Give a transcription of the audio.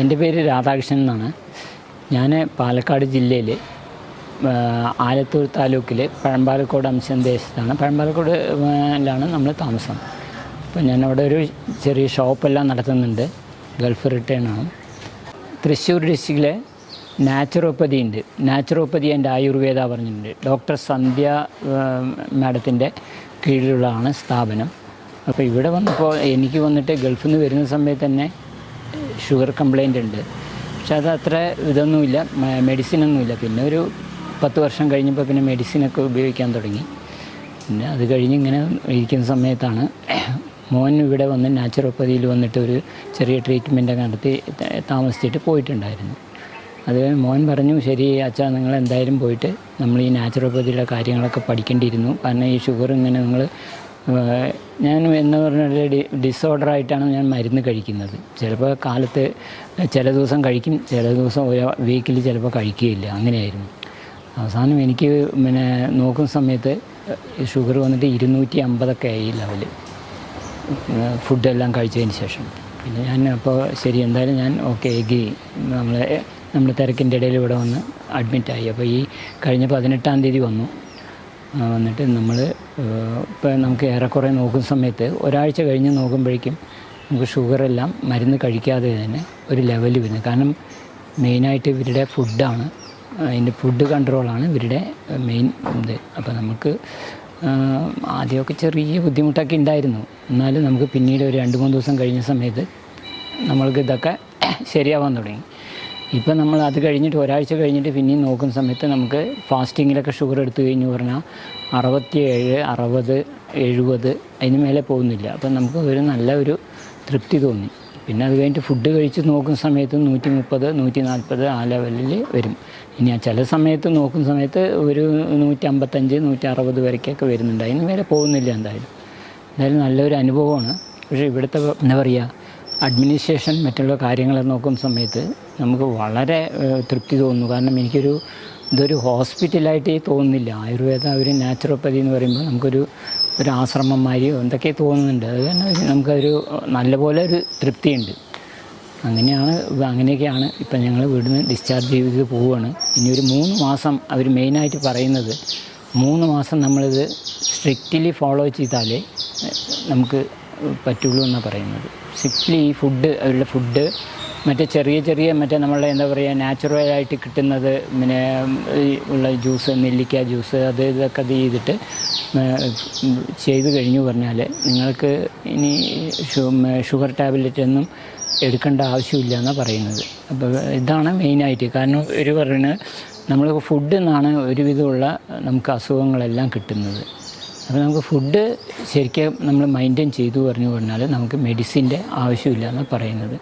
എന്റെ പേര് രാധാകൃഷ്ണൻ എന്നാണ്. ഞാൻ പാലക്കാട് ജില്ലയിൽ ആലത്തൂർ താലൂക്കിൽ പഴമ്പാലക്കോട് അംശം ദേശത്താണ്. പഴമ്പാലക്കോട് ലാണ് നമ്മൾ താമസം. അപ്പോൾ ഞാൻ അവിടെ ഒരു ചെറിയ ഷോപ്പെല്ലാം നടത്തുന്നുണ്ട്. ഗൾഫ് റിട്ടേൺ ആണ്. തൃശ്ശൂർ ഡിസ്ട്രിക്റ്റിലെ നാച്ചുറോപ്പതി ഉണ്ട്. നാച്ചുറോപ്പതി ആൻഡ് ആയുർവേദ പറഞ്ഞിട്ടുണ്ട്. ഡോക്ടർ സന്ധ്യ മാഡത്തിന്റെ കീഴിലുള്ളതാണ് സ്ഥാപനം. അപ്പോൾ ഇവിടെ വന്നപ്പോൾ എനിക്ക് വന്നിട്ട് ഗൾഫിൽ നിന്ന് വരുന്ന സമയത്ത് തന്നെ ഷുഗർ കംപ്ലൈന്റ് ഉണ്ട്. പക്ഷെ അത് അത്ര ഇതൊന്നുമില്ല മെഡിസിൻ ഒന്നുമില്ല പിന്നെ ഒരു പത്ത് വർഷം കഴിഞ്ഞപ്പോൾ പിന്നെ മെഡിസിനൊക്കെ ഉപയോഗിക്കാൻ തുടങ്ങി. പിന്നെ അത് കഴിഞ്ഞ് ഇങ്ങനെ ഇരിക്കുന്ന സമയത്താണ് മോൻ ഇവിടെ വന്ന് നാച്ചുറോപ്പതിയിൽ വന്നിട്ട് ഒരു ചെറിയ ട്രീറ്റ്മെന്റ് നടത്തി താമസിച്ചിട്ട് പോയിട്ടുണ്ടായിരുന്നു. അത് മോൻ പറഞ്ഞു ശരി അച്ഛാ നിങ്ങൾ എന്തായാലും പോയിട്ട് നമ്മൾ ഈ നാച്ചുറോപ്പതിയുടെ കാര്യങ്ങളൊക്കെ പഠിക്കേണ്ടിയിരുന്നു. കാരണം ഈ ഷുഗർ ഇങ്ങനെ നിങ്ങൾ ഞാൻ എന്ന് പറഞ്ഞാൽ ഡിസോർഡർ ആയിട്ടാണ് ഞാൻ മരുന്ന് കഴിക്കുന്നത്. ചിലപ്പോൾ കാലത്ത് ചില ദിവസം കഴിക്കും ചില ദിവസം ഒരു വീക്കിൽ ചിലപ്പോൾ കഴിക്കുകയില്ല. അങ്ങനെയായിരുന്നു. അവസാനം എനിക്ക് പിന്നെ നോക്കുന്ന സമയത്ത് ഷുഗർ വന്നിട്ട് ഇരുന്നൂറ്റി അമ്പതൊക്കെ ആയി ലെവൽ ഫുഡെല്ലാം കഴിച്ചതിന് ശേഷം. പിന്നെ ഞാൻ അപ്പോൾ ശരി എന്തായാലും ഞാൻ ഓക്കെ എഗ്രി നമ്മളെ നമ്മുടെ തിരക്കിന്റെ ഇടയിൽ ഇവിടെ വന്ന് അഡ്മിറ്റായി അപ്പോൾ ഈ കഴിഞ്ഞ പതിനെട്ടാം തീയതി വന്നു. വന്നിട്ട് നമ്മൾ ഇപ്പം നമുക്ക് ഏറെക്കുറെ നോക്കുന്ന സമയത്ത് ഒരാഴ്ച കഴിഞ്ഞ് നോക്കുമ്പോഴേക്കും നമുക്ക് ഷുഗറെല്ലാം മരുന്ന് കഴിക്കാതെ തന്നെ ഒരു ലെവലിൽ വരുന്നത്. കാരണം മെയിനായിട്ട് ഇവരുടെ ഫുഡാണ്. അതിന്റെ ഫുഡ് കൺട്രോളാണ് ഇവരുടെ മെയിൻ ഇത്. അപ്പോൾ നമുക്ക് ആദ്യമൊക്കെ ചെറിയ ബുദ്ധിമുട്ടൊക്കെ ഉണ്ടായിരുന്നു എന്നാലും നമുക്ക് പിന്നീട് ഒരു രണ്ട് മൂന്ന് ദിവസം കഴിഞ്ഞ സമയത്ത് നമ്മൾക്ക് ഇതൊക്കെ ശരിയാവാൻ തുടങ്ങി. ഇപ്പം നമ്മൾ അത് കഴിഞ്ഞിട്ട് ഒരാഴ്ച കഴിഞ്ഞിട്ട് പിന്നെയും നോക്കുന്ന സമയത്ത് നമുക്ക് ഫാസ്റ്റിങ്ങിലൊക്കെ ഷുഗർ എടുത്തു കഴിഞ്ഞു പറഞ്ഞാൽ അറുപത്തിയേഴ് അറുപത് എഴുപത് അതിന് മേലെ പോകുന്നില്ല. അപ്പം നമുക്ക് ഒരു നല്ല ഒരു തൃപ്തി തോന്നി. പിന്നെ അത് കഴിഞ്ഞിട്ട് ഫുഡ് കഴിച്ച് നോക്കുന്ന സമയത്ത് നൂറ്റി മുപ്പത് നൂറ്റി നാൽപ്പത് ആ ലെവലിൽ വരും. ഇനി ആ ചില സമയത്ത് നോക്കുന്ന സമയത്ത് ഒരു നൂറ്റി അമ്പത്തഞ്ച് നൂറ്റി അറുപത് വരയ്ക്കൊക്കെ വരുന്നുണ്ട്. അതിന് മേലെ പോകുന്നില്ല എന്തായാലും. എന്തായാലും നല്ലൊരു അനുഭവമാണ്. പക്ഷേ ഇവിടുത്തെ എന്താ പറയുക അഡ്മിനിസ്ട്രേഷൻ മറ്റുള്ള കാര്യങ്ങളെ നോക്കുന്ന സമയത്ത് നമുക്ക് വളരെ തൃപ്തി തോന്നുന്നു. കാരണം എനിക്കൊരു ഇതൊരു ഹോസ്പിറ്റലായിട്ട് തോന്നുന്നില്ല. ആയുർവേദ ഒരു നാച്ചുറോപ്പതി എന്ന് പറയുമ്പോൾ നമുക്കൊരു ഒരു ആശ്രമം മാതിരിയോ എന്തൊക്കെ തോന്നുന്നുണ്ട്. അത് തന്നെ നമുക്കൊരു നല്ലപോലെ ഒരു തൃപ്തിയുണ്ട്. അങ്ങനെയാണ് അങ്ങനെയൊക്കെയാണ് ഇപ്പം ഞങ്ങൾ വീട് ഡിസ്ചാർജ് ചെയ്ത് പോവുകയാണ്. ഇനി ഒരു മൂന്ന് മാസം അവർ മെയിനായിട്ട് പറയുന്നത് മൂന്ന് മാസം നമ്മളിത് സ്ട്രിക്റ്റ്ലി ഫോളോ ചെയ്താലേ നമുക്ക് പറ്റുള്ളൂ എന്നാണ് പറയുന്നത്. സിംപ്ലി ഈ ഫുഡ് അവരുടെ ഫുഡ് മറ്റേ ചെറിയ ചെറിയ മറ്റേ നമ്മളെ എന്താ പറയുക നാച്ചുറലായിട്ട് കിട്ടുന്നത് പിന്നെ ഉള്ള ജ്യൂസ് നെല്ലിക്ക ജ്യൂസ് അത് ഇതൊക്കെ ഇത് ചെയ്തിട്ട് ചെയ്തു കഴിഞ്ഞു പറഞ്ഞാൽ നിങ്ങൾക്ക് ഇനി ഷുഗർ ടാബ്ലറ്റ് ഒന്നും എടുക്കേണ്ട ആവശ്യമില്ല എന്നാണ് പറയുന്നത്. അപ്പോൾ ഇതാണ് മെയിനായിട്ട് കാരണം ഒരു പറയുന്നത് നമ്മൾ ഫുഡിൽ നിന്നാണ് ഒരുവിധമുള്ള നമുക്ക് അസുഖങ്ങളെല്ലാം കിട്ടുന്നത്. അപ്പോൾ നമുക്ക് ഫുഡ് ശരിക്കും നമ്മൾ മെയിന്റെയിൻ ചെയ്തു പറഞ്ഞു പറഞ്ഞാൽ നമുക്ക് മെഡിസിന്റെ ആവശ്യമില്ല എന്ന് പറയുന്നത്.